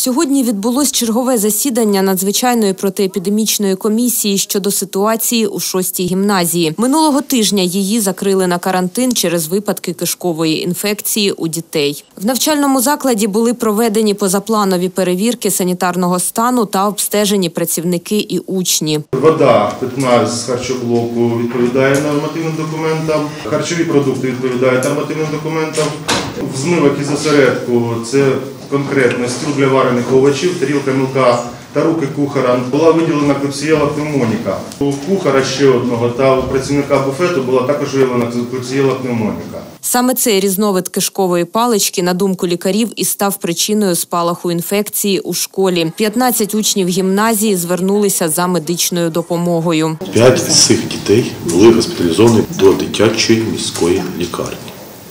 Сьогодні відбулось чергове засідання надзвичайної протиепідемічної комісії щодо ситуації у шостій гімназії. Минулого тижня її закрили на карантин через випадки кишкової інфекції у дітей. В навчальному закладі були проведені позапланові перевірки санітарного стану та обстежені працівники і учні. Вода питна з харчоблоку відповідає нормативним документам, харчові продукти відповідають нормативним документам. Взмивок із осередку це конкретно стіл для варених овочів, тарілка мілка та руки кухара. Була виділена клепсієла пневмоніка. У кухара ще одного та у працівника буфету була також виявлена клепсієла пневмоніка. Саме цей різновид кишкової палички, на думку лікарів, і став причиною спалаху інфекції у школі. 15 учнів гімназії звернулися за медичною допомогою. П'ять з цих дітей були госпіталізовані до дитячої міської лікарні.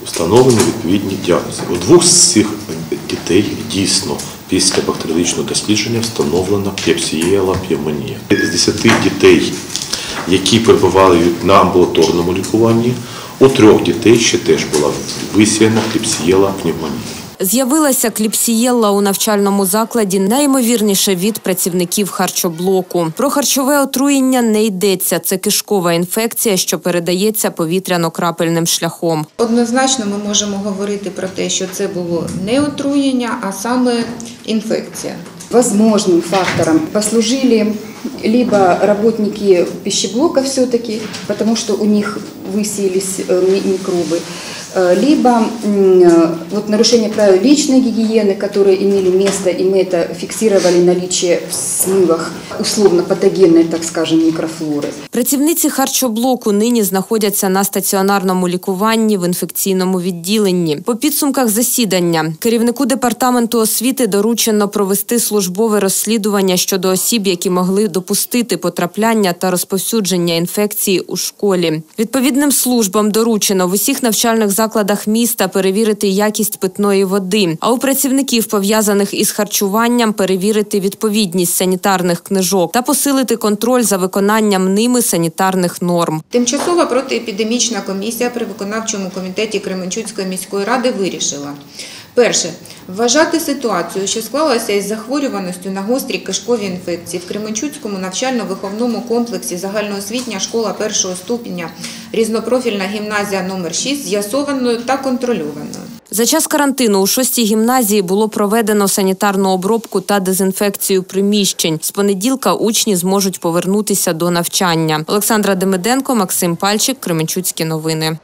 Встановлені відповідні діагнози. У двох з цих дітей дійсно після бактеріологічного дослідження встановлена пепсієла пневмонія. З 10 дітей, які перебували на амбулаторному лікуванні, у трьох дітей ще теж була висіяна клепсієла пневмонія. З'явилася кліпсієлла у навчальному закладі найімовірніше від працівників харчоблоку. Про харчове отруєння не йдеться. Це кишкова інфекція, що передається повітряно-крапельним шляхом. Однозначно ми можемо говорити про те, що це було не отруєння, а саме інфекція. Возможным фактором послужили либо работники пищеблока все-таки, потому что у них высеялись э, ми- микробы, э, либо м, э, вот нарушение правил личной гигиены, которые имели место, и мы это фиксировали наличие в смывах условно патогенной, так скажем, микрофлоры. Працівниці харчоблоку нині знаходяться на стаціонарному лікуванні в інфекційному відділенні. По підсумках засідання керівнику департаменту освіти доручено провести службове розслідування щодо осіб, які могли допустити потрапляння та розповсюдження інфекції у школі. Відповідним службам доручено в усіх навчальних закладах міста перевірити якість питної води. А у працівників, пов'язаних із харчуванням, перевірити відповідність санітарних книжок та посилити контроль за виконанням ними санітарних норм. Тимчасова протиепідемічна комісія при виконавчому комітеті Кременчуцької міської ради вирішила. Перше, вважати ситуацію, що склалася із захворюваністю на гострі кишкові інфекції в Кременчуцькому навчально-виховному комплексі загальноосвітня школа першого ступеня, різнопрофільна гімназія номер 6 з'ясованою та контрольованою. За час карантину у шостій гімназії було проведено санітарну обробку та дезінфекцію приміщень. З понеділка учні зможуть повернутися до навчання. Олександра Демиденко, Максим Пальчик, Кременчуцькі новини.